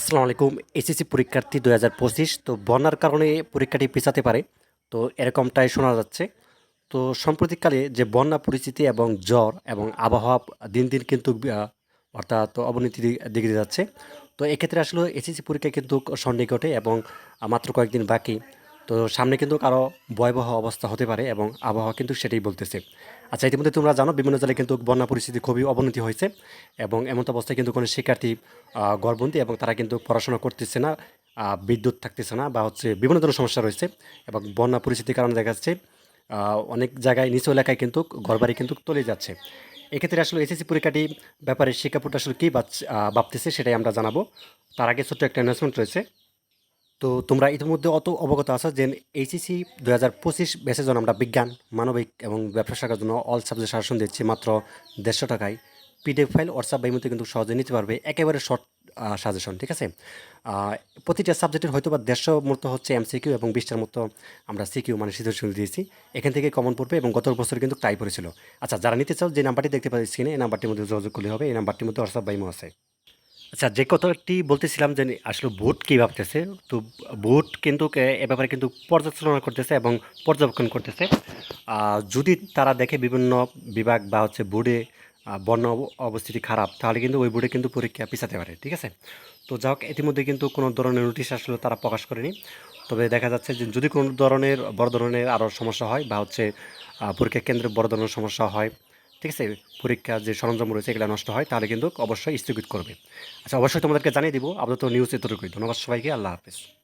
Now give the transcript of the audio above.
আসসালামু আলাইকুম, এসএসসি পরীক্ষার্থী দু হাজার পঁচিশ। তো বন্যার কারণে পরীক্ষাটি পিছাতে পারে। তো এরকমটাই শোনা যাচ্ছে। তো সাম্প্রতিককালে যে বন্যা পরিস্থিতি এবং জ্বর এবং আবহাওয়া দিন দিন কিন্তু অর্থাৎ অবনতির দি- দিকে যাচ্ছে। তো এক্ষেত্রে আসলে এসএসসি পরীক্ষা কিন্তু সন্নিকটে এবং মাত্র কয়েকদিন বাকি। তো সামনে কিন্তু আরও ভয়াবহ অবস্থা হতে পারে এবং আবহাওয়া কিন্তু সেটাই বলতেছে। আচ্ছা ইতিমধ্যে তোমরা জানো বিভিন্ন জেলায় কিন্তু বন্যা পরিস্থিতি খুবই অবনতি হয়েছে এবং এমন অবস্থায় কিন্তু কোনো শিক্ষার্থী আহ, এবং তারা কিন্তু পড়াশোনা করতেছে না বিদ্যুৎ থাকতেছে না বা হচ্ছে বিভিন্ন ধরনের সমস্যা রয়েছে এবং বন্যা পরিস্থিতির কারণে দেখা যাচ্ছে অনেক জায়গায় নিচু এলাকায় কিন্তু ঘরবাড়ি কিন্তু তলে যাচ্ছে। এক্ষেত্রে আসলে এসএসসি পরীক্ষাটি ব্যাপারে শিক্ষাপুট আসলে কী ভাবতেছে সেটাই আমরা জানাব। তার আগে ছোট্ট একটা অ্যানাউন্সমেন্ট রয়েছে। তো তোমরা ইতিমধ্যে অত অবগত আছো যে এইচএসি দু হাজার পঁচিশ ব্যাচের জন্য আমরা বিজ্ঞান, মানবিক এবং ব্যবসা শাখার জন্য অল সাবজেক্ট শাসন দিচ্ছি মাত্র দেড়শো টাকায়। পিডিএফ ফাইল হোয়াটসঅ্যাপ বাইমতে কিন্তু সহজে নিতে পারবে, একেবারে শর্ট সাজেশন ঠিক আছে? প্রতিটা সাবজেক্টের হয়তো বা দেড়শো মতো হচ্ছে এমসিকিউ এবং বিশটার মতো আমরা সিকিউ মানে সিচুয়েশন দিয়েছি। এখান থেকে কমন পড়বে এবং গত বছর কিন্তু টাই পড়েছিল। আচ্ছা যারা নিতে চাও যে নাম্বারটি দেখতে পাচ্ছি স্ক্রিনে এই নাম্বারটির মধ্যে যোগাযোগ করলে হবে, এই নাম্বারটির মধ্যে হোয়াটসঅ্যাপ বাইমো আছে। আচ্ছা যে কথাটি বলতেছিলাম যে আসলে ভোট কী ভাবতেছে, তো ভোট কিন্তু এ- ব্যাপারে কিন্তু পর্যালোচনা করতেছে এবং পর্যবেক্ষণ করতেছে। যদি তারা দেখে বিভিন্ন বিভাগ বা হচ্ছে বোর্ডে বর্ণ অব- অবস্থিতি খারাপ, তাহলে কিন্তু ওই বোর্ডে কিন্তু পরীক্ষা পিছাতে পারে, ঠিক আছে? তো যাই হোক, ইতিমধ্যে কিন্তু কোনো ধরনের নোটিশ আসলে তারা প্রকাশ করেনি। তবে দেখা যাচ্ছে যে যদি কোনো ধরনের, বড় ধরনের আরও সমস্যা হয় বা হচ্ছে পরীক্ষা কেন্দ্রে বড় ধরনের সমস্যা হয় ঠিক আছে? পরীক্ষার যে সরঞ্জাম রয়েছে এগুলো নষ্ট হয়, তাহলে কিন্তু অবশ্যই স্থগিত করবে। আচ্ছা অবশ্যই তোমাদেরকে জানিয়ে দিব। আপাতত নিউজ এতটুকুই। ধন্যবাদ সবাইকে। আল্লাহ হাফিজ।